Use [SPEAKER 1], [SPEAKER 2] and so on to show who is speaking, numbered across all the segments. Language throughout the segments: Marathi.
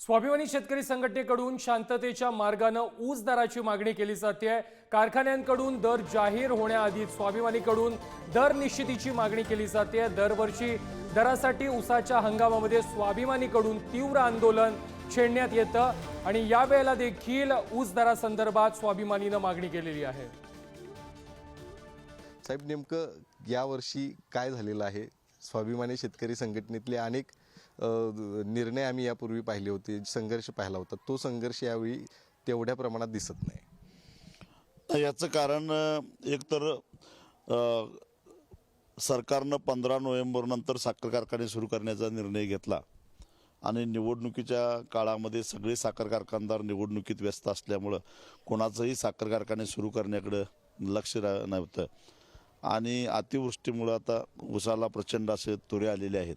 [SPEAKER 1] स्वाभिमानी शेतकरी संघटनेकडून शांततेच्या मार्गानं ऊस दराची मागणी केली जाते कारखान्यांकडून दर जाहीर होण्याआधी स्वाभिमानीकडून दर निश्चितीची मागणी केली जाते दरवर्षी दरासाठी ऊसाच्या हंगामामध्ये स्वाभिमानीकडून तीव्र आंदोलन छेडण्यात येतं आणि यावेळेला देखील ऊस दरासंदर्भात स्वाभिमानीनं मागणी केलेली आहे.
[SPEAKER 2] साहेब नेमकं यावर्षी काय झालेलं आहे? स्वाभिमानी शेतकरी संघटनेतले अनेक निर्णय आम्ही यापूर्वी पाहिले होते संघर्ष पाहिला होता. तो संघर्ष यावेळी तेवढ्या प्रमाणात दिसत नाही.
[SPEAKER 3] याचं कारण एकतर सरकारनं पंधरा नोव्हेंबरनंतर साखर कारखाने सुरू करण्याचा निर्णय घेतला. आणि निवडणुकीच्या काळामध्ये सगळे साखर कारखानदार निवडणुकीत व्यस्त असल्यामुळं कोणाचंही साखर कारखाने सुरू करण्याकडं लक्ष नव्हतं. आणि अतिवृष्टीमुळं आता उसाला प्रचंड असे तुरे आलेले आहेत.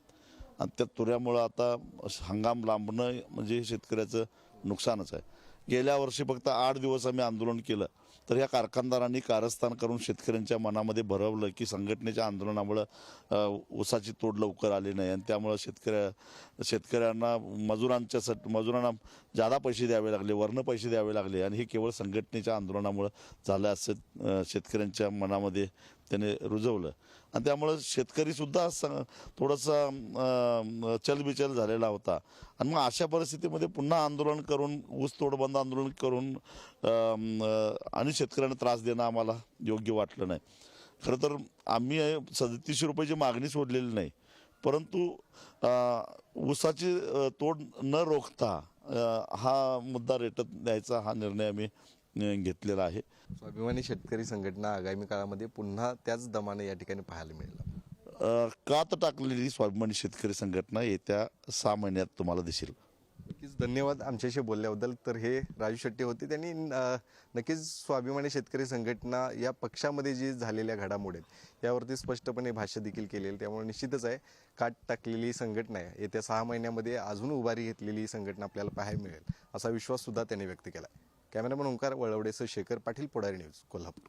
[SPEAKER 3] आणि त्या तुऱ्यामुळं आता हंगाम लांबणं म्हणजे शेतकऱ्याचं नुकसानच आहे. गेल्या वर्षी फक्त आठ दिवस आम्ही आंदोलन केलं. तर या कारखानदारांनी कारस्थान करून शेतकऱ्यांच्या मनामध्ये भरवलं की संघटनेच्या आंदोलनामुळं ऊसाची तोड लवकर आली नाही आणि त्यामुळं शेतकऱ्या शेतकऱ्यांना मजुरांच्या साठी मजुरांना जादा पैसे द्यावे लागले वर्ण पैसे द्यावे लागले आणि हे केवळ संघटनेच्या आंदोलनामुळं झालं असं शेतकऱ्यांच्या मनामध्ये त्याने रुजवलं. आणि त्यामुळं शेतकरीसुद्धा स थोडासा चलबिचल झालेला होता. आणि मग अशा परिस्थितीमध्ये पुन्हा आंदोलन करून ऊस तोडबंद आंदोलन करून आणि शेतकऱ्यांना त्रास देणं आम्हाला योग्य वाटलं नाही. खरं तर आम्ही सदतीसशे रुपयाची मागणी सोडलेली नाही. परंतु ऊसाची तोड न रोखता हा मुद्दा रेटत द्यायचा हा निर्णय आम्ही घेतलेला आहे.
[SPEAKER 2] स्वाभिमानी शेतकरी संघटना आगामी काळामध्ये पुन्हा त्याच दमाने या ठिकाणी पाहायला मिळेल.
[SPEAKER 3] कात टाकलेली स्वाभिमानी शेतकरी संघटना येत्या सहा महिन्यात तुम्हाला दिसेल.
[SPEAKER 2] नक्कीच धन्यवाद आमच्याशी बोलल्याबद्दल. तर हे राजू शेट्टी होते. त्यांनी नक्कीच स्वाभिमानी शेतकरी संघटना या पक्षामध्ये जी झालेल्या घडामोडी आहेत यावरती स्पष्टपणे भाष्य देखील केलेलं त्यामुळे निश्चितच आहे काट टाकलेली संघटना आहे. येत्या सहा महिन्यामध्ये अजून उभारी घेतलेली संघटना आपल्याला पाहायला मिळेल असा विश्वास सुद्धा त्यांनी व्यक्त केला कॅमेरामन ओंकार वळवडेसह शेखर पाटील पुढारी न्यूज कोल्हापूर.